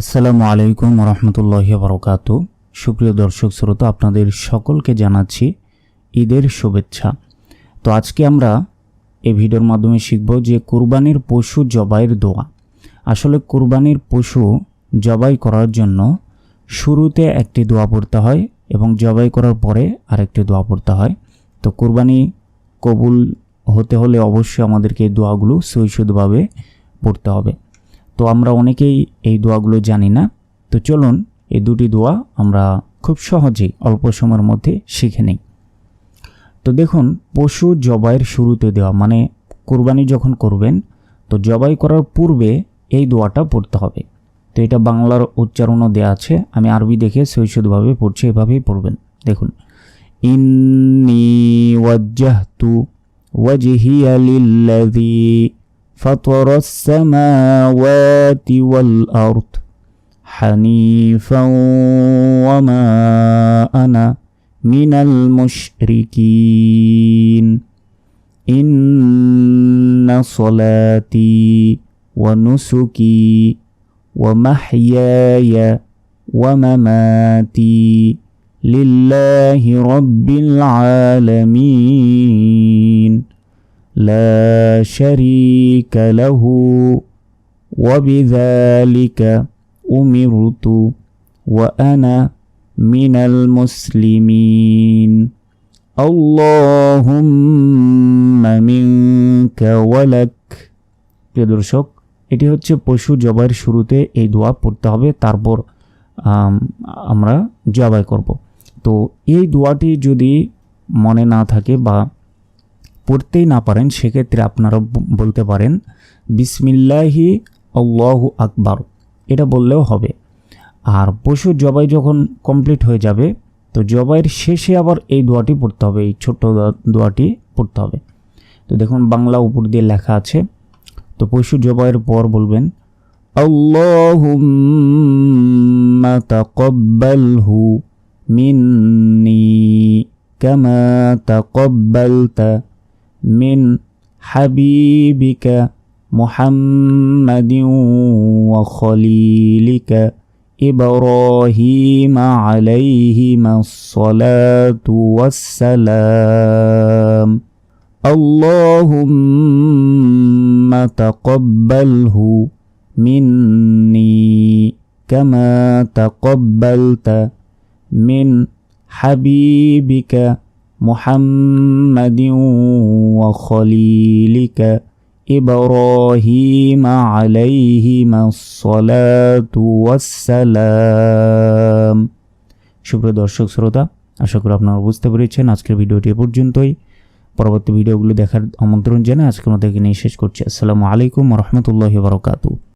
আসসালামু আলাইকুম রহমতুল্লাহ বরকাত সুপ্রিয় দর্শক শ্রোতা, আপনাদের সকলকে জানাচ্ছি ঈদের শুভেচ্ছা। তো আজকে আমরা এই ভিডিওর মাধ্যমে শিখব যে কুরবানির পশু জবাইয়ের দোয়া। আসলে কুরবানির পশু জবাই করার জন্য শুরুতে একটি দোয়া পড়তে হয় এবং জবাই করার পরে আরেকটি দোয়া পড়তে হয়। তো কুরবানি কবুল হতে হলে অবশ্যই আমাদেরকে এই দোয়াগুলো সৈশুদ্ধভাবে পড়তে হবে। তো আমরা অনেকেই এই দোয়াগুলো জানি না। তো চলুন এই দুটি দোয়া আমরা খুব সহজেই অল্প সময়ের মধ্যে শিখে নিই। তো দেখুন, পশু জবাইয়ের শুরুতে দেওয়া মানে কোরবানি যখন করবেন, তো জবাই করার পূর্বে এই দোয়াটা পড়তে হবে। তো এটা বাংলার উচ্চারণও দেওয়া আছে, আমি আরবি দেখে সৈশুদ্ধভাবে পড়ছি, এভাবেই পড়বেন। দেখুন, ইন্নি ওয়াজ্জাহতু ওয়াজহিয়া লিল্লাযী فطر السماوات والأرض حنيفا وما أنا من المشركين. إن صلاتي ونسكي ومحياي ومماتي لله رب العالمين. لا شريك له وبذلك أمرت وأنا من المسلمين اللهم منك ولك প্রিয় দর্শক এটি হচ্ছে পশু জবাইয়ের শুরুতে এই দোয়া পড়তে হবে তারপর আম, আমরা জবাই করব তো এই দোয়াটি যদি মনে না থাকে বা পড়তেই না পারেন, সেক্ষেত্রে আপনারা বলতে পারেন, বিসমিল্লাহি আল্লাহু আকবার। এটা বললেও হবে। আর পশু জবাই যখন কমপ্লিট হয়ে যাবে, তো জবাইয়ের শেষে আবার এই দোয়াটি পড়তে হবে, এই ছোট্ট দোয়া- দোয়াটি পড়তে হবে। তো দেখুন, বাংলা উপর দিয়ে লেখা আছে, তো পশু জবাইয়ের পর বলবেন, আল্লাহুম্মা তাকাব্বালহু মিন্নি কামা তাকাব্বালতা من حبيبك محمد وخليلك إبراهيم عليهما الصلاة والسلام. اللهم تقبله مني كما تقبلت من حبيبك محمد وخليلك إبراهيم عليهما الصلاة والسلام সুপ্রিয় দর্শক শ্রোতা আশা করি আপনারা বুঝতে পেরেছেন আজকের ভিডিওটি এ পর্যন্তই পরবর্তী ভিডিওগুলো দেখার আমন্ত্রণ জানাই আজকের মতো এখানে শেষ করছি আসসালামু আলাইকুম রহমতুল্লাহ বারকাতু